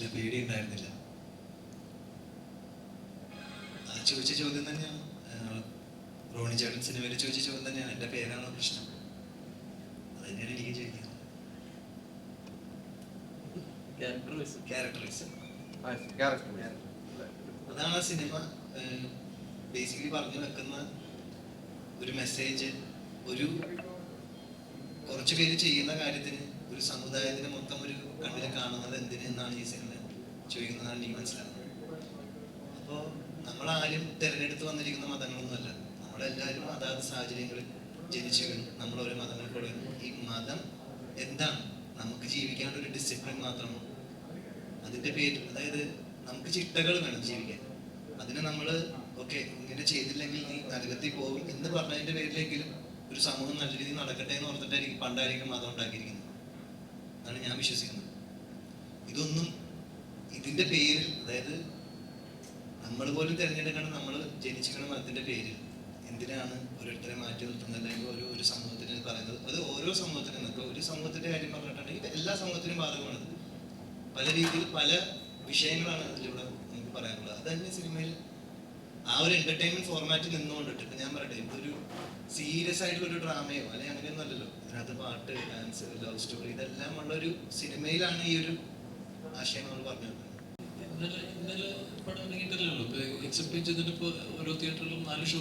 ഇല്ല പേടി ഉണ്ടായിരുന്നില്ല. ചോദിച്ച ചോദ്യം തന്നെയാണ് റോണി ചേട്ടൻ സിനിമയിൽ ചോദിച്ച ചോദ്യം തന്നെയാണ്. എന്റെ പേരാണോ പ്രശ്നം? അത് തന്നെയാണ് എനിക്ക് ചോദിക്കുന്നത്. അതാണ് ആ സിനിമ. ബേസിക്കലി പറഞ്ഞു വെക്കുന്ന ഒരു മെസ്സേജ് ഒരു കുറച്ച് പേര് ചെയ്യുന്ന കാര്യത്തിന് ഒരു സമുദായത്തിന് മൊത്തം ഒരു കണ്ണിൽ കാണുന്നത് എന്തിന് എന്നാണ് സിനിമ ചോദിക്കുന്നതാണ് എനിക്ക് മനസ്സിലാകുന്നത് അപ്പോൾ നമ്മളാരും തിരഞ്ഞെടുത്ത് വന്നിരിക്കുന്ന മതങ്ങളൊന്നുമല്ല. നമ്മളെല്ലാവരും അതാത് സാഹചര്യങ്ങളിൽ ജനിച്ചു വീണു. നമ്മൾ ഓരോ മതങ്ങൾക്ക് കൊടുക്കുന്നു ഈ മതം എന്താണ്? നമുക്ക് ജീവിക്കാനുള്ള ഒരു ഡിസിപ്ലിൻ മാത്രമാണ് അതിന്റെ പേര് അതായത് നമുക്ക് ചിട്ടകൾ വേണം ജീവിക്കാൻ. അതിന് നമ്മൾ ഓക്കെ ഇങ്ങനെ ചെയ്തില്ലെങ്കിൽ നീ നരകത്തിൽ പോകും എന്ന് പറഞ്ഞതിന്റെ പേരിലെങ്കിലും ഒരു സമൂഹം നല്ല രീതിയിൽ നടക്കട്ടെ എന്ന് ഓർത്തിട്ടായിരിക്കും പണ്ടായിരിക്കും മതം ഉണ്ടാക്കിയിരിക്കുന്നത്. അതാണ് ഞാൻ വിശ്വസിക്കുന്നത്. ഇതൊന്നും ഇതിന്റെ പേര് അതായത് നമ്മൾ പോലും തിരഞ്ഞെടുക്കണം നമ്മൾ ജനിച്ചിരിക്കണ മതത്തിന്റെ പേരിൽ എന്തിനാണ് ഓരോരുത്തരെ മാറ്റി നിർത്തുന്നത്? അല്ലെങ്കിൽ ഒരു ഒരു സമൂഹത്തിന് പറയുന്നത്? അത് ഓരോ സമൂഹത്തിനും നിൽക്കുക ഒരു സമൂഹത്തിന്റെ കാര്യം പറഞ്ഞിട്ടുണ്ടെങ്കിൽ എല്ലാ സമൂഹത്തിനും ബാധകമാണ്. പല രീതിയിൽ പല വിഷയങ്ങളാണ് അതിലൂടെ നമുക്ക് പറയാനുള്ളത്. അത് തന്നെ സിനിമയിൽ ആ ഒരു എന്റർടൈൻമെന്റ് ഫോർമാറ്റിൽ നിന്നുകൊണ്ടിട്ട് ഇപ്പൊ ഞാൻ പറയട്ടെ ഇതൊരു സീരിയസ് ആയിട്ടുള്ള ഒരു ഡ്രാമയോ അല്ലെങ്കിൽ അങ്ങനെയൊന്നും അല്ലല്ലോ. ഇതിനകത്ത് പാട്ട് ഡാൻസ് ലവ് സ്റ്റോറി ഇതെല്ലാം ഉള്ള ഒരു സിനിമയിലാണ് ഈ ഒരു ആശയം നമ്മൾ പറഞ്ഞു ഇന്നലെ പടം ഓരോ തിയേറ്ററിലും നാല് ഷോ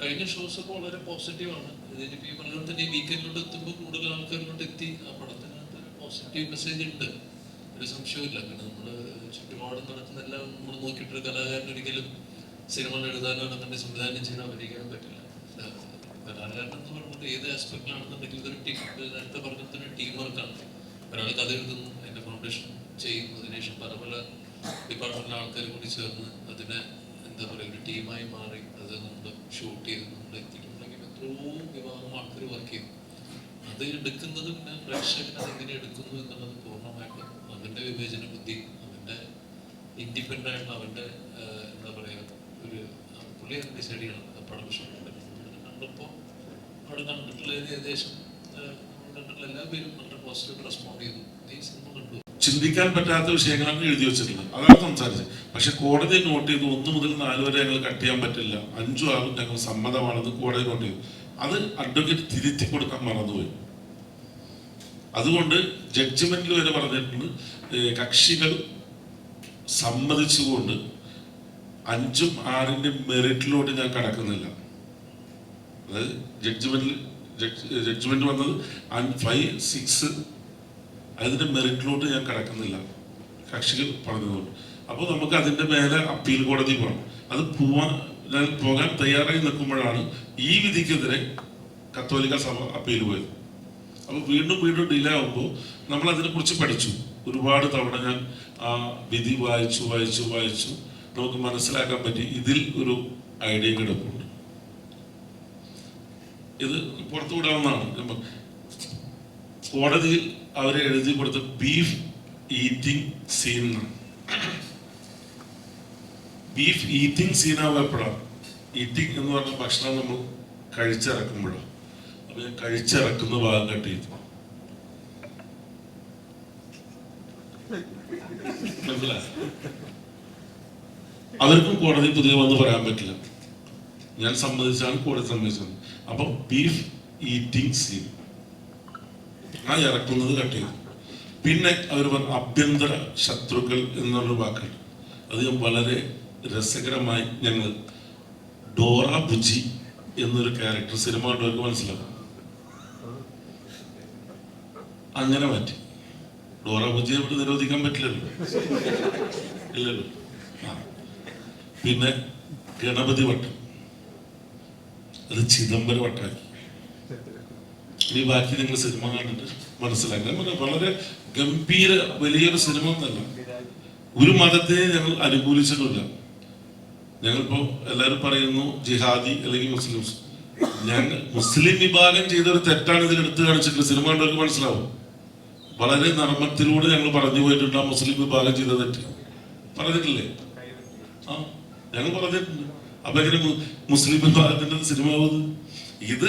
കഴിഞ്ഞ ഷോസ് ഒക്കെ വളരെ പോസിറ്റീവ് ആണ്. ഇതിനിപ്പോ ഈ എത്തുമ്പോൾ കൂടുതൽ ആൾക്കാരിലോട്ട് എത്തി ആ പടത്തിനകത്ത് പോസിറ്റീവ് മെസ്സേജ് ഉണ്ട്. ഒരു സംശയമില്ല കാരണം നമ്മൾ ചുറ്റുപാടും നടക്കുന്ന എല്ലാം നമ്മൾ നോക്കിയിട്ടൊരു കലാകാരൻ ഒരിക്കലും സിനിമകൾ എഴുതാനോ അല്ലെങ്കിൽ സംവിധാനം ചെയ്യാനോ പറ്റില്ല. കലാകാരൻ എന്ന് പറയുന്നത് ഏത് ആസ്പെക്റ്റിലാണെന്നുണ്ടെങ്കിൽ ഇതൊരു ടീം നേരത്തെ പറഞ്ഞ ടീം വർക്കാണ് ഒരാൾ കഥ എഴുതുന്നു ഫൗണ്ടേഷൻ ചെയ്യും അതിനുശേഷം പല പല ഡിപ്പാർട്ട്മെന്റിലെ ആൾക്കാർ കൂടി ചേർന്ന് അതിനെ എന്താ പറയുക ഒരു ടീമായി മാറി അത് നമ്മൾ ഷൂട്ട് ചെയ്ത് നമ്മൾ എത്തിക്കുന്നുണ്ടെങ്കിൽ എത്രയോ വിഭാഗം ആൾക്കാർ വർക്ക് ചെയ്തു. അത് എടുക്കുന്നത് പിന്നെ പ്രേക്ഷകൻ അതെങ്ങനെ എടുക്കുന്നു എന്നുള്ളത് പൂർണമായിട്ടും അവന്റെ വിവേചന ബുദ്ധി അവന്റെ ഇൻഡിപെൻഡന്റ് ആയിട്ടുള്ള അവന്റെ എന്താ പറയുക ഒരു പുള്ളി അത് ഡിസൈഡ് ചെയ്യണം. പടം ഷൂട്ട് കണ്ടപ്പോൾ അവിടെ കണ്ടിട്ടുള്ള ഏകദേശം കണ്ടിട്ടുള്ള എല്ലാ പേരും വളരെ പോസിറ്റീവ് റെസ്പോണ്ട് ചെയ്തു. ഈ സിനിമ കണ്ടു. ചിന്തിക്കാൻ പറ്റാത്ത വിഷയങ്ങളാണ് എഴുതി വെച്ചിട്ടുള്ളത്. അതാണ് സംസാരിച്ചത്. പക്ഷെ കോടതി നോട്ട് ചെയ്തു ഒന്ന് മുതൽ നാല് വരെ ഞങ്ങൾ കട്ട് ചെയ്യാൻ പറ്റില്ല. അഞ്ചു ആറും ഞങ്ങൾ സമ്മതമാണെന്ന് കോടതി നോട്ട് ചെയ്തു. അത് അഡ്വക്കേറ്റ് തിരുത്തി കൊടുക്കാൻ മറന്നുപോയി. അതുകൊണ്ട് ജഡ്ജ്മെന്റിൽ വരെ പറഞ്ഞിട്ടുണ്ട് കക്ഷികൾ സമ്മതിച്ചുകൊണ്ട് അഞ്ചും ആറിന്റെ മെറിറ്റിലോട്ട് ഞാൻ കടക്കുന്നില്ല. അതായത് ജഡ്ജ്മെന്റിൽ ജഡ്ജ്മെന്റ് വന്നത് ഫൈവ് സിക്സ് അതിന്റെ മെറിറ്റിലോട്ട് ഞാൻ കടക്കുന്നില്ല. കക്ഷികൾ പറഞ്ഞതുകൊണ്ട്. അപ്പോൾ നമുക്ക് അതിന്റെ മേലെ അപ്പീൽ കോടതി പോകണം. അത് പോവാൻ പോകാൻ തയ്യാറായി നിൽക്കുമ്പോഴാണ് ഈ വിധിക്കെതിരെ കത്തോലിക്ക സഭ അപ്പീൽ പോയത്. അപ്പോൾ വീണ്ടും വീണ്ടും ഡിലേ ആകുമ്പോൾ നമ്മൾ അതിനെക്കുറിച്ച് പഠിച്ചു. ഒരുപാട് തവണ ഞാൻ ആ വിധി വായിച്ചു വായിച്ചു വായിച്ചു. നമുക്ക് മനസ്സിലാക്കാൻ പറ്റി ഇതിൽ ഒരു ഐഡിയ കിടപ്പുണ്ട്. ഇത് പുറത്തു വിടാവുന്നതാണ് കോടതിയിൽ അവർ എഴുതി കൊടുത്ത beef eating scene beef eating സീനാവുക എപ്പോഴാണ് ഈറ്റിംഗ് എന്ന് പറഞ്ഞ ഭക്ഷണം നമ്മൾ കഴിച്ചിറക്കുമ്പോഴാണ് അപ്പൊ ഞാൻ കഴിച്ചിറക്കുന്ന ഭാഗം കട്ട് ചെയ്തു. അവർക്കും കോടതി പുതിയ വന്ന് പറയാൻ പറ്റില്ല. ഞാൻ സമ്മതിച്ചാണ് കോടതി സമ്മതിച്ചത്. അപ്പൊ ബീഫ് ഈറ്റിംഗ് സീൻ ആ ഇറക്കുന്നത് കട്ട് ചെയ്തു. പിന്നെ അവർ പറഞ്ഞു അഭ്യന്തര ശത്രുക്കൾ എന്നുള്ള വാക്കുണ്ട് അത് വളരെ രസകരമായി ഞങ്ങൾ ഡോറ ബുജി എന്നൊരു ക്യാരക്ടർ സിനിമ കണ്ടവർക്ക് മനസ്സിലാവും. അങ്ങനെ മാറ്റി. ഡോറ ബുജി ഇവിടെ നിരോധിക്കാൻ പറ്റില്ലല്ലോ. ഇല്ലല്ലോ. പിന്നെ ഗണപതി വട്ടം. അത് ചിദംബര വട്ടാക്കി ഇനി ബാക്കി നിങ്ങൾ സിനിമ കണ്ടിട്ട് മനസ്സിലാക്കി ഞാൻ വളരെ ഗംഭീര വലിയൊരു സിനിമ ഒന്നല്ല. ഒരു മതത്തെ ഞങ്ങൾ അനുകൂലിച്ചിട്ടില്ല. ഞങ്ങളിപ്പോ എല്ലാവരും പറയുന്നു ജിഹാദി അല്ലെങ്കിൽ മുസ്ലിംസ്. ഞങ്ങൾ മുസ്ലിം വിഭാഗം ചെയ്ത ഒരു തെറ്റാണ് ഇതിൽ എടുത്തു കാണിച്ചിട്ടുള്ളത് സിനിമ കണ്ടവർക്ക് മനസ്സിലാവും. വളരെ നർമ്മത്തിലൂടെ ഞങ്ങൾ പറഞ്ഞു പോയിട്ടുണ്ട് ആ മുസ്ലിം വിഭാഗം ചെയ്ത തെറ്റ്. പറഞ്ഞിട്ടില്ലേ? ആ ഞങ്ങൾ പറഞ്ഞിട്ടുണ്ട്. അപ്പൊ എങ്ങനെ മുസ്ലിം വിഭാഗത്തിന്റെ സിനിമ ഇത്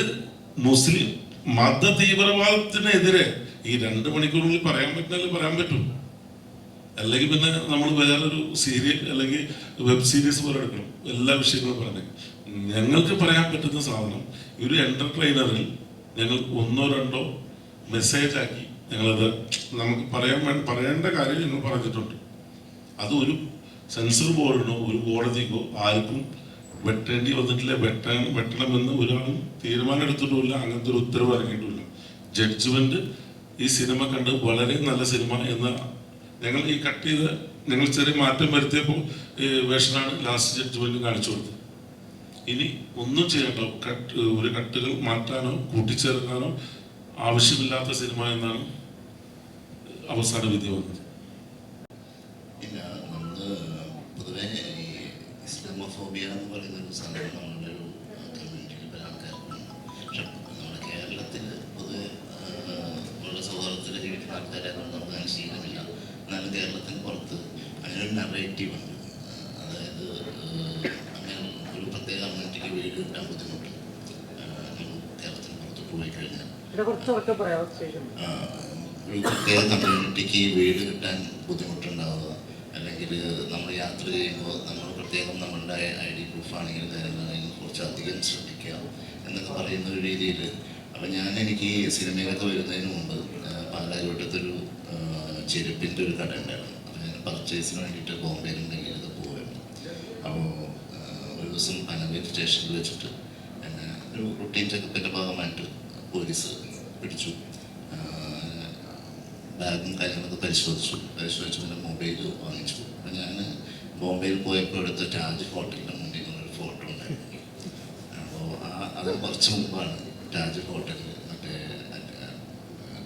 മുസ്ലിം മത തീവ്രവാദത്തിനെതിരെ ഈ രണ്ട് മണിക്കൂറിനുള്ളിൽ പറയാൻ പറ്റില്ല പറയാൻ പറ്റും. അല്ലെങ്കിൽ പിന്നെ നമ്മൾ വേറൊരു സീരിയൽ അല്ലെങ്കിൽ വെബ് സീരീസ് പോലെ എടുക്കണം. എല്ലാ വിഷയങ്ങളും പറഞ്ഞു. ഞങ്ങൾക്ക് പറയാൻ പറ്റുന്ന സാധനം ഒരു എന്റർടൈനറിൽ ഞങ്ങൾ ഒന്നോ രണ്ടോ മെസ്സേജ് ആക്കി ഞങ്ങളത് നമുക്ക് പറയാൻ പറയേണ്ട കാര്യം ഞങ്ങൾ പറഞ്ഞിട്ടുണ്ട്. അത് ഒരു സെൻസർ ബോർഡിനോ ഒരു കോടതിക്കോ ആർക്കും വെട്ടേണ്ടി വന്നിട്ടില്ല. വെട്ടാൻ വെട്ടണമെന്ന് ഒരാളും തീരുമാനം എടുത്തിട്ടുമില്ല അങ്ങനത്തെ ഒരു ഉത്തരവ് ഇറങ്ങിയിട്ടുമില്ല. ജഡ്ജ്മെന്റ് ഈ സിനിമ കണ്ട് വളരെ നല്ല സിനിമ എന്ന ഞങ്ങൾ ഈ കട്ട് ചെയ്ത് ഞങ്ങൾ ചെറിയ മാറ്റം വരുത്തിയപ്പോൾ ഈ വേഷനാണ് ലാസ്റ്റ് ജഡ്ജ്മെന്റ് കാണിച്ചു കൊടുത്തത്. ഇനി ഒന്നും ചെയ്യണ്ട കട്ട് ഒരു കട്ടുകൾ മാറ്റാനോ കൂട്ടിച്ചേർക്കാനോ ആവശ്യമില്ലാത്ത സിനിമ എന്നാണ് അവസാന വിധി വന്നത്. നമ്മൾ പൊതുവെ ഇസ്ലാമോഫോബിയ എന്ന് പറയുന്ന ഒരു സാധനം നമ്മുടെ ഒരു കമ്മ്യൂണിറ്റിയിൽ പല ആൾക്കാർക്കുണ്ട്. പക്ഷെ നമ്മുടെ കേരളത്തിൽ പൊതുവെ നമ്മുടെ സൗഹാർദ്ദത്തിൽ ജീവിക്കുന്ന ആൾക്കാരെ കൊണ്ട് നമുക്ക് അങ്ങനെ ശീലമില്ല. എന്നാലും കേരളത്തിന് പുറത്ത് അങ്ങനെ ഒരു നറേറ്റീവ് ഉണ്ട്. അതായത് അങ്ങനെ ഒരു പ്രത്യേക കമ്മ്യൂണിറ്റിക്ക് വീട് കിട്ടാൻ ബുദ്ധിമുട്ട് കേരളത്തിന് പുറത്ത് പോയി കഴിഞ്ഞാൽ. ഒരു പ്രത്യേക കമ്മ്യൂണിറ്റിക്ക് വീട് കിട്ടാൻ ബുദ്ധിമുട്ടുണ്ടാവുക അല്ലെങ്കിൽ നമ്മൾ യാത്ര ചെയ്യുമ്പോൾ നമ്മൾ പ്രത്യേകം നമ്മളുടെ ഐ ഡി പ്രൂഫ് ആണെങ്കിൽ കാര്യങ്ങളാണെങ്കിൽ കുറച്ച് അധികം ശ്രദ്ധിക്കുക എന്നൊക്കെ പറയുന്ന ഒരു രീതിയിൽ. അപ്പം ഞാൻ എനിക്ക് സിനിമയിലൊക്കെ വരുന്നതിന് മുമ്പ് പാലാരിവട്ടത്തൊരു ചെരുപ്പിന്റെ ഒരു കട ഉണ്ടായിരുന്നു. അപ്പം ഞാൻ പർച്ചേസിന് വേണ്ടിയിട്ട് ബോംബെയിലുണ്ടെങ്കിൽ ഇത് പോകുമായിരുന്നു അപ്പോൾ ഒരു ദിവസം പനവേൽ സ്റ്റേഷനിൽ വെച്ചിട്ട് എന്നെ ഒരു റുട്ടീൻ ചെക്കപ്പിന്റെ ഭാഗമായിട്ട് പോലീസ് പിടിച്ചു. ബാഗും കാര്യങ്ങളൊക്കെ പരിശോധിച്ചു. പരിശോധിച്ചു പിന്നെ മൊബൈൽ വാങ്ങിച്ചു. അപ്പം ഞാൻ ബോംബെയിൽ പോയപ്പോൾ എടുത്ത താജ് ഹോട്ടലിന്റെ മുന്നിൽ ഒരു ഫോട്ടോ ഉണ്ടായിരുന്നു. അപ്പോൾ ആ അത് കുറച്ച് മുമ്പാണ് താജ് ഹോട്ടലിൽ മറ്റേ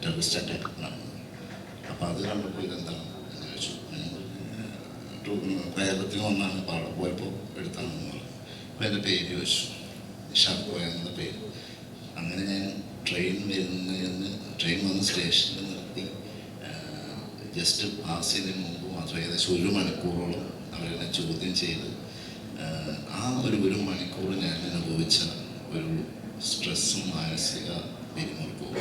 ടെററിസ്റ്റ് അറ്റാക്ക് അപ്പോൾ അത് കണ്ടപ്പോൾ ഇതെന്താണ് ചോദിച്ചു. കേരളത്തിൽ വന്നാണ് അപ്പോൾ പോയപ്പോൾ എടുത്താണെന്ന് പറഞ്ഞു. അപ്പോൾ എന്റെ പേര് ചോദിച്ചു. നിഷാദ് എന്ന പേര്. അങ്ങനെ ഞാൻ ട്രെയിൻ വരുന്നതിന് ട്രെയിൻ വന്ന് സ്റ്റേഷനിൽ നിർത്തി. ജസ്റ്റ് പാസ് ചെയ്തതിന് മുമ്പ് മാത്രം ഏകദേശം ഒരു മണിക്കൂറോളം അവരെന്നെ ചോദ്യം ചെയ്ത് ആ ഒരു ഒരു മണിക്കൂർ ഞാൻ അനുഭവിച്ച ഒരു സ്ട്രെസ്സും മാനസിക പിരിമുറുക്കവും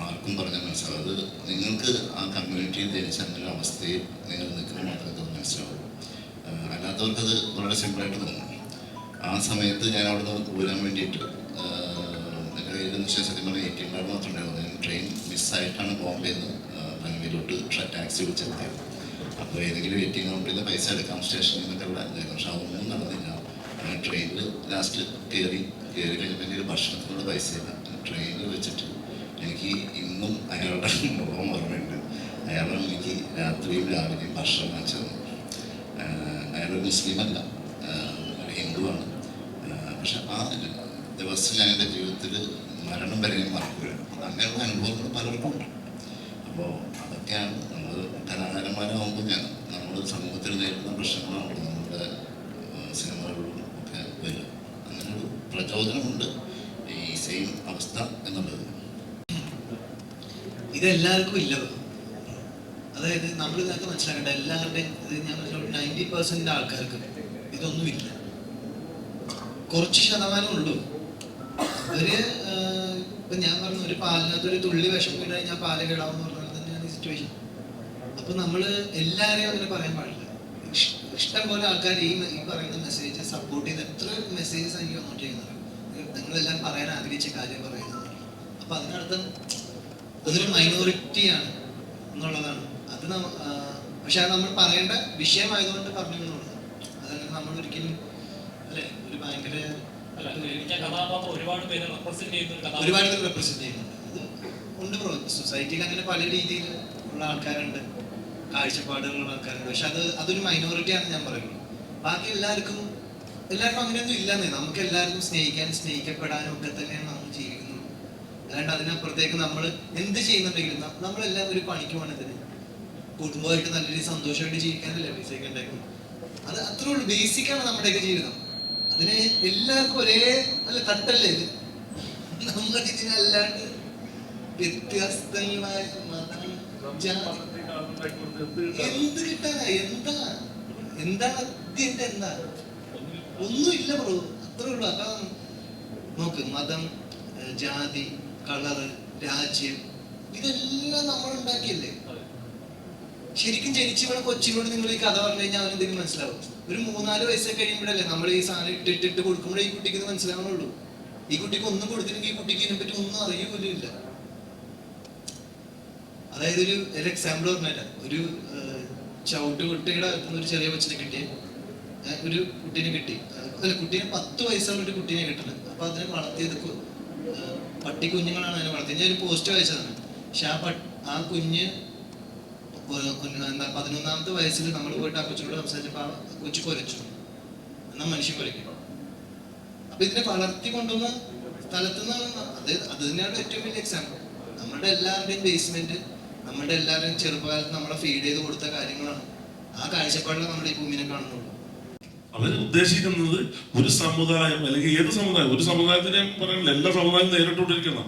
ആർക്കും പറഞ്ഞാൽ മനസ്സിലാവും. അത് നിങ്ങൾക്ക് ആ കമ്മ്യൂണിറ്റിയിൽ ധരിച്ച അങ്ങനെ അവസ്ഥയിൽ നിങ്ങൾ നിൽക്കുന്ന മാത്രമേ അത് മനസ്സിലാവും അല്ലാത്തവർക്ക് അല്ലാത്തവർക്കത് വളരെ സിമ്പിളായിട്ട് തോന്നും. ആ സമയത്ത് ഞാൻ അവിടെ നിന്ന് പോരാൻ വേണ്ടിയിട്ട് എന്റെ കയ്യിൽ നിന്ന് സത്യം പറഞ്ഞാൽ എ ടി എം കാർഡ് മാത്രമേ ഉണ്ടായിരുന്നു. ഞാൻ ട്രെയിൻ മിസ്സായിട്ടാണ് ബോംബെയിൽ നിന്ന് ബാംഗ്ലൂരിലോട്ട് ടാക്സി വിളിച്ചെത്തിയത്. അപ്പോൾ ഏതെങ്കിലും വെയിറ്റിംഗ് കൗണ്ടറിൽ പൈസ എടുക്കാം. സ്റ്റേഷനിൽ നിന്നൊക്കെ ഇവിടെ ഉണ്ടായിരുന്നു പക്ഷെ അതൊന്നും നടന്നില്ല. ട്രെയിനിൽ ലാസ്റ്റ് കയറി കയറി കഴിഞ്ഞപ്പോൾ എന്റെ ഭക്ഷണത്തിനുള്ള പൈസ പൈസയില്ല ട്രെയിനിൽ വെച്ചിട്ട് എനിക്ക് ഇന്നും അയാളുടെ മുഖം ഓർമ്മയുണ്ട്. അയാളാണ് എനിക്ക് രാത്രിയും രാവിലെയും ഭക്ഷണം വാങ്ങിച്ചു തന്നു. അയാളൊരു മുസ്ലിമല്ല ഹിന്ദുവാണ് പക്ഷെ ആ ദിവസം ഞാൻ എന്റെ ജീവിതത്തിൽ മരണം വരെ മറക്കുകയാണ്. അങ്ങനെയുള്ള അനുഭവങ്ങൾ പലർക്കും ഉണ്ട്. അപ്പോൾ അതൊക്കെയാണ് നമ്മൾ കലാകാരന്മാരാകുമ്പോൾ ഞാൻ നമ്മൾ സമൂഹത്തിൽ നേരിടുന്ന പ്രശ്നങ്ങളാണ് നമ്മുടെ സിനിമകളിലും ഒക്കെ വരും അങ്ങനെ ഒരു പ്രചോദനമുണ്ട് ഈ സെയിം അവസ്ഥ എന്നുള്ളത്. ഇതെല്ലാവർക്കും ഇല്ല. അതായത് നമ്മൾ ഇതൊക്കെ മനസ്സിലാക്കേണ്ട എല്ലാവരുടെയും ഇത് ഞാൻ നയന്റി പെർസെന്റ് ആൾക്കാർക്ക് ഇതൊന്നുമില്ല കുറച്ച് ശതമാനം ഉള്ളൂ. അവർ ഇപ്പൊ ഞാൻ പറഞ്ഞു ഒരു പാലിനകത്ത് ഒരു തുള്ളി വിഷം കഴിഞ്ഞാൽ പാൽ കേടാവെന്ന് പറഞ്ഞാൽ തന്നെയാണ് സിറ്റുവേഷൻ അപ്പൊ നമ്മൾ എല്ലാരെയും അങ്ങനെ പറയാൻ പാടില്ല. ഇഷ്ടം പോലെ ആൾക്കാർ ഈ ഈ പറയുന്ന മെസ്സേജ് സപ്പോർട്ട് ചെയ്ത് എത്ര മെസ്സേജസ് എനിക്ക് ചെയ്യുന്നത്? നിങ്ങളെല്ലാം പറയാൻ ആഗ്രഹിച്ച കാര്യം പറയുന്നത്. അപ്പൊ അതിനർത്ഥം അതൊരു മൈനോറിറ്റിയാണ് എന്നുള്ളതാണ്. അത് പക്ഷെ അത് നമ്മൾ പറയേണ്ട വിഷയമായതുകൊണ്ട് പറഞ്ഞു എന്നുള്ളത് അതല്ല നമ്മൾ ഒരിക്കലും അല്ലെ ഒരു ഭയങ്കര ഒരുപാട് പേരെ റെപ്രസെന്റ് ചെയ്യുന്നുണ്ട്. ഉണ്ട് സൊസൈറ്റിയിൽ അങ്ങനെ പല രീതിയിൽ ഉള്ള ആൾക്കാരുണ്ട്. കാഴ്ചപ്പാടുകളുള്ള ആൾക്കാരുണ്ട് പക്ഷെ അത് അതൊരു മൈനോറിറ്റി ആണ് ഞാൻ പറയുന്നത് ബാക്കി എല്ലാവർക്കും എല്ലാവർക്കും അങ്ങനെയൊന്നും ഇല്ലെന്നേ. നമുക്ക് എല്ലാവർക്കും സ്നേഹിക്കാനും സ്നേഹിക്കപ്പെടാനും ഒക്കെ തന്നെയാണ് നമ്മൾ ജീവിക്കുന്നത്. അല്ലാണ്ട് അതിനപ്പുറത്തേക്ക് നമ്മൾ എന്ത് ചെയ്യുന്നുണ്ടെങ്കിലും നമ്മളെല്ലാം ഒരു പണിക്ക് ഇതിന്. കുടുംബമായിട്ട് നല്ല രീതിയിൽ സന്തോഷമായിട്ട് ജീവിക്കാനല്ലേ പൈസയൊക്കെ ഉണ്ടാക്കുന്നത് അത് അത്രേ ഉള്ളൂ. ബേസിക്കാണ് നമ്മുടെയൊക്കെ ജീവിതം. അതിന് എല്ലാവർക്കും ഒരേ നല്ല തട്ടല്ലേ ഇത്? നമ്മൾ ഇതിനല്ലാണ്ട് വ്യത്യസ്തങ്ങളായ മതം എന്ത് കിട്ടാനാ? എന്താ? എന്താണ് ഇതിന്റെ എന്താ? ഒന്നുമില്ല ബ്രോ. അത്രേ ഉള്ളൂ. അതാണ് നോക്ക് മതം ജാതി കളറ് രാജ്യം ഇതെല്ലാം നമ്മൾ ഉണ്ടാക്കിയല്ലേ? ശരിക്കും ജനിച്ചു വീണ കൊച്ചിനോട് നിങ്ങൾ ഈ കഥ പറഞ്ഞു കഴിഞ്ഞാൽ അവന് എന്തെങ്കിലും മനസ്സിലാവും. ഒരു മൂന്നാൽ വയസ്സൊക്കെ കഴിയുമ്പോഴല്ലേ നമ്മൾ ഈ സാധനം ഇട്ടിട്ടിട്ട് കൊടുക്കുമ്പോഴേ ഈ കുട്ടിക്ക് ഇത് മനസ്സിലാവണുള്ളൂ. ഈ കുട്ടിക്ക് ഒന്നും കൊടുത്തില്ലെങ്കിൽ ഈ കുട്ടിക്ക് ഇതിനെപ്പറ്റി ഒന്നും അറിയ ഇല്ല. അതായത് ഒരു ഒരു എക്സാമ്പിൾ പറഞ്ഞാൽ ഒരു ചവിട്ടുകുട്ടിയുടെ അകത്തുനിന്ന് ഒരു ചെറിയ കൊച്ചിനെ കിട്ടി ഒരു കുട്ടീനെ കിട്ടി. അല്ല കുട്ടീനെ പത്ത് വയസ്സുള്ള ഒരു കുട്ടീനെ കിട്ടണം. അപ്പൊ അതിനെ വളർത്തിയത് പട്ടി കുഞ്ഞുങ്ങളാണ് അതിനെ വളർത്തിയത്. ഞാൻ ഒരു പോസ്റ്റ് വായിച്ചതാണ് പക്ഷെ ആ പട്ട് ആ കുഞ്ഞ് എന്താ പതിനൊന്നാമത്തെ വയസ്സിൽ നമ്മൾ പോയിട്ട് ആ കൊച്ചിനോട് സംസാരിച്ചപ്പോൾ ആ കൊച്ചു കൊലച്ചു. എന്നാൽ മനുഷ്യൻ കൊലയ്ക്കും. അപ്പൊ ഇതിനെ വളർത്തി കൊണ്ടുവന്ന സ്ഥലത്ത് നിന്നാണ് അത് അത് തന്നെയാണ് ഏറ്റവും വലിയ എക്സാമ്പിൾ നമ്മുടെ എല്ലാവരുടെയും ബേസ്മെന്റ് നമ്മുടെ എല്ലാവരും ചെറുപ്പകാലത്ത് നമ്മളെ ഫീഡ് ചെയ്ത് കൊടുത്ത കാര്യങ്ങളാണ്. ആ കാഴ്ചപ്പാടിൽ നമ്മൾ ഈ ഭൂമിനെ കാണുന്നുള്ളൂ അവർ ഉദ്ദേശിക്കുന്നത് ഒരു സമുദായം അല്ലെങ്കിൽ ഏത് സമുദായം? ഒരു സമുദായത്തിനെ ഞാൻ പറയുന്നില്ല എല്ലാ സമുദായം നേരിട്ടുകൊണ്ടിരിക്കണം.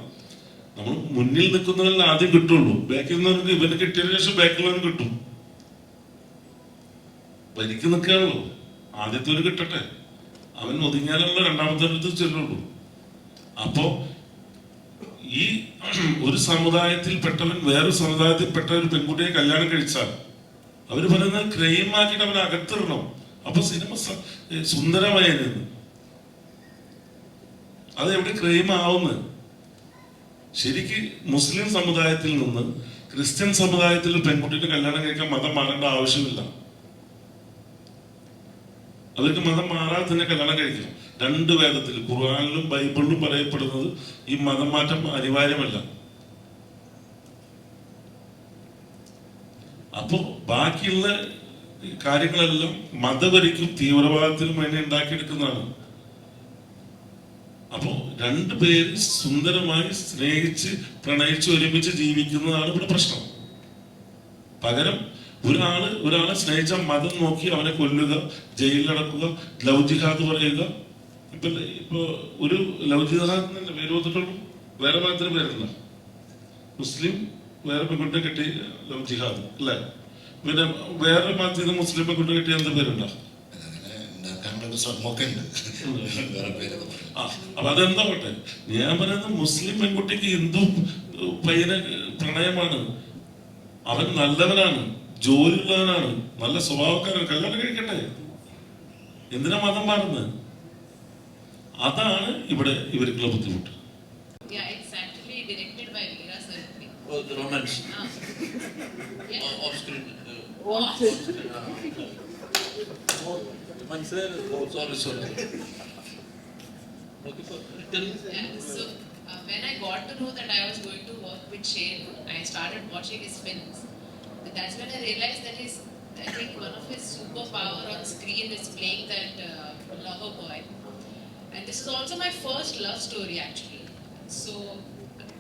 നമ്മൾ മുന്നിൽ നിൽക്കുന്നവരിൽ ആദ്യം കിട്ടുള്ളൂ. ബാക്കിൽ നിന്നവർക്ക് ഇവന് കിട്ടിയതിനു ശേഷം ബാക്കിയുള്ളവന് കിട്ടും. വരിക്ക് നിൽക്കുകയാണല്ലോ ആദ്യത്തെ ഒരു കിട്ടട്ടെ. അവൻ ഒതുങ്ങിയാലുള്ള രണ്ടാമത്തെ അടുത്ത് ചെല്ലുള്ളൂ. അപ്പോ ഈ ഒരു സമുദായത്തിൽപ്പെട്ടവൻ വേറൊരു സമുദായത്തിൽപ്പെട്ട ഒരു പെൺകുട്ടിയെ കല്യാണം കഴിച്ചാൽ അവർ പറയുന്നത് ക്രൈം ആക്കിയിട്ട് അവനെ അകത്തിടണം. അപ്പൊ സിനിമ സുന്ദരമായിരുന്നു അത് എവിടെ ക്രൈം ആവുന്നത് ശരിക്ക് മുസ്ലിം സമുദായത്തിൽ നിന്ന് ക്രിസ്ത്യൻ സമുദായത്തിൽ പെൺകുട്ടിയുടെ കല്യാണം കഴിക്കാൻ മതം മാറേണ്ട ആവശ്യമില്ല. അവർക്ക് മതം മാറാതെ തന്നെ കല്യാണം കഴിക്കണം രണ്ട് വേദത്തിൽ ഖുർആാനിലും ബൈബിളിലും പറയപ്പെടുന്നത് ഈ മതം മാറ്റം അനിവാര്യമല്ല. അപ്പോ ബാക്കിയുള്ള കാര്യങ്ങളെല്ലാം മതപരിക്കും തീവ്രവാദത്തിനും വേണ്ടി ഉണ്ടാക്കിയെടുക്കുന്നതാണ്. അപ്പോ രണ്ടുപേര് സുന്ദരമായി സ്നേഹിച്ച് പ്രണയിച്ച് ഒരുമിച്ച് ജീവിക്കുന്നതാണ് ഇവിടെ പ്രശ്നം. പകരം ഒരാൾ ഒരാളെ സ്നേഹിച്ച മതം നോക്കി അവനെ കൊല്ലുക ജയിലിലടക്കുക ലവ് ജിഹാദ് പറയുക. ഇപ്പൊ ഇപ്പൊ ഒരു ലവ് ജിഹാദ് എന്നല്ലേ പേര് വന്നിട്ടുള്ളൂ. വേറെ മതത്തിന് പേരല്ല. മുസ്ലിം വേറെ പെൺകുട്ടി കെട്ടി ലവ് ജിഹാദ് അല്ലേ? പിന്നെ വേറെ മതത്തിൽ നിന്ന് മുസ്ലിം പെൺകുട്ടി കെട്ടി എന്ത് പേരുണ്ടോ? അപ്പൊ അതെന്താ പോട്ടെ? ഞാൻ പറയുന്നത് മുസ്ലിം പെൺകുട്ടിക്ക് ഹിന്ദു പയ്യനെ പ്രണയമാണ്. അവൻ നല്ലവനാണ്. ജോലിയുള്ളവനാണ് നല്ല സ്വഭാവക്കാരൻ കല്യാണം കഴിക്കട്ടെ എന്തിനാ മതം മാറുന്നത് അതാണ് ഇവിടെ ഇവർക്കുള്ള ബുദ്ധിമുട്ട് Ah. So uh, when I got to know that I was going to work with Shane, I started watching his films. But that's when I realized that his, I think one of his superpower on screen is playing that uh, lover boy. And this is also my first love story actually. So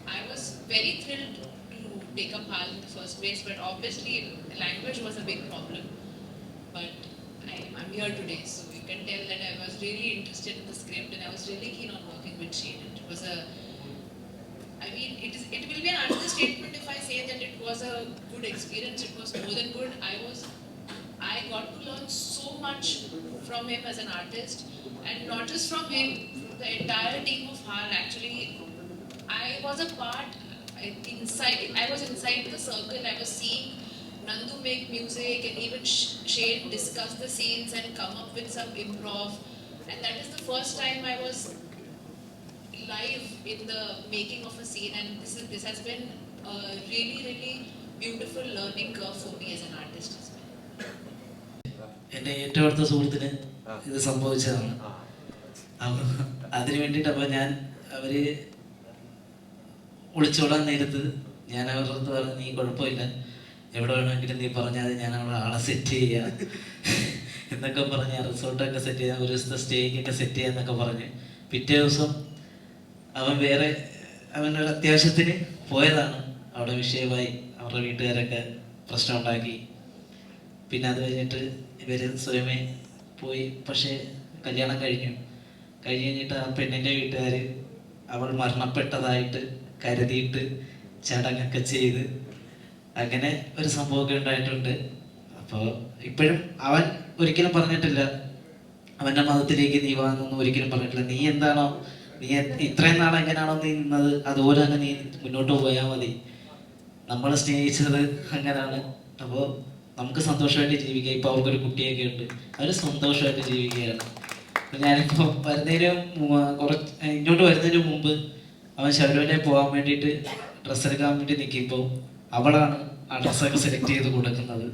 I was very thrilled to take up HAL in the first place, but obviously language was a big problem. But I, I'm here today, so you can tell that I was really interested in the script and I was really keen on working with Shane. It was a, mean, it is. It will be an understatement if I say that it was a good experience. It was more than good. I was, I got to learn so much from him as an artist, and not just from him, the entire team of HAL. Actually, I was a part inside. I was inside the circle. I was seeing Nandu make music and even Sh- Shane discuss the scenes and come up with some improv. And that is the first time I was live in the making of a scene. And this is this has been a really really beautiful learning curve for me as an artist as well. എന്റെ ഏറ്റവും അടുത്ത സുഹൃത്തിന് ഇത് സംഭവിച്ചതാണ് അതിനു വേണ്ടിയിട്ട് അപ്പോൾ ഞാൻ അവർ ഒളിച്ചോടാൻ നേരത്ത് ഞാൻ അവരുടെ അടുത്ത് പറഞ്ഞു നീ കുഴപ്പമില്ല എവിടെ വേണമെങ്കിലും നീ പറഞ്ഞാൽ ഞാൻ അവിടെ ആളെ സെറ്റ് ചെയ്യാം എന്നൊക്കെ പറഞ്ഞ് റിസോർട്ടൊക്കെ സെറ്റ് ചെയ്യാം ഒരു ദിവസത്തെ സ്റ്റേക്കൊക്കെ സെറ്റ് ചെയ്യാന്നൊക്കെ പറഞ്ഞ് പിറ്റേ ദിവസം അവൻ വേറെ അവനൊരു അത്യാവശ്യത്തിന് പോയതാണ്. അവിടെ വിഷയമായി അവരുടെ വീട്ടുകാരൊക്കെ പ്രശ്നം ഉണ്ടാക്കി പിന്നെ അത് കഴിഞ്ഞിട്ട് ഇവർ സ്വയമേ പോയി. പക്ഷേ കല്യാണം കഴിഞ്ഞു. കഴിഞ്ഞ് കഴിഞ്ഞിട്ട് ആ പെണ്ണിന്റെ വീട്ടുകാർ അവൾ മരണപ്പെട്ടതായിട്ട് കരുതിയിട്ട് ചടങ്ങൊക്കെ ചെയ്ത് അങ്ങനെ ഒരു സംഭവമൊക്കെ ഉണ്ടായിട്ടുണ്ട്. അപ്പോൾ ഇപ്പോഴും അവൻ ഒരിക്കലും പറഞ്ഞിട്ടില്ല. അവന്റെ മതത്തിലേക്ക് നീ വാങ്ങുന്നു ഒരിക്കലും പറഞ്ഞിട്ടില്ല. നീ എന്താണോ നീ ഇത്രയും നാൾ എങ്ങനെയാണോ നീ നിന്നത് അതുപോലെ തന്നെ നീ മുന്നോട്ട് പോയാൽ മതി. നമ്മൾ സ്നേഹിച്ചത് അങ്ങനെയാണ്. അപ്പോൾ നമുക്ക് സന്തോഷമായിട്ട് ജീവിക്കുക ഇപ്പോൾ അവർക്കൊരു കുട്ടിയൊക്കെ ഉണ്ട്. അവർ സന്തോഷമായിട്ട് ജീവിക്കുകയാണ്. ഞാനിപ്പോൾ വരുന്നതിന് കുറച്ച് ഇങ്ങോട്ട് വരുന്നതിന് മുമ്പ് അവൻ ശബരിമല പോകാൻ വേണ്ടിയിട്ട് ഡ്രസ്സ് എടുക്കാൻ വേണ്ടി നിൽക്കുമ്പോൾ അവളാണ് ആ ഡ്രസ്സൊക്കെ സെലക്ട് ചെയ്ത് കൊടുക്കുന്നത്.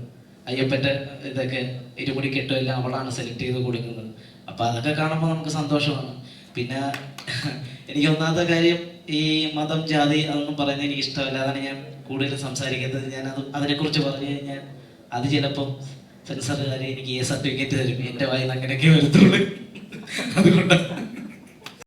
അയ്യപ്പന്റെ ഇതൊക്കെ ഇരുമുടി കെട്ടുമെല്ലാം അവളാണ് സെലക്ട് ചെയ്ത് കൊടുക്കുന്നത്. അപ്പോൾ അതൊക്കെ കാണുമ്പോൾ നമുക്ക് സന്തോഷമാണ്. പിന്നെ എനിക്ക് ഒന്നാമത്തെ കാര്യം ഈ മതം ജാതി അതൊന്നും പറയുന്നത് എനിക്ക് ഇഷ്ടമല്ല. അതാണ് ഞാൻ കൂടുതൽ സംസാരിക്കുന്നത്. ഞാൻ അത് അതിനെക്കുറിച്ച് പറഞ്ഞു കഴിഞ്ഞാൽ അത് ചിലപ്പം സെൻസറുകാർ എനിക്ക് ഈ സർട്ടിഫിക്കറ്റ് തരും. എന്റെ വായിൽ അങ്ങനെയൊക്കെ വരത്തുള്ളൂ. അതുകൊണ്ടാണ്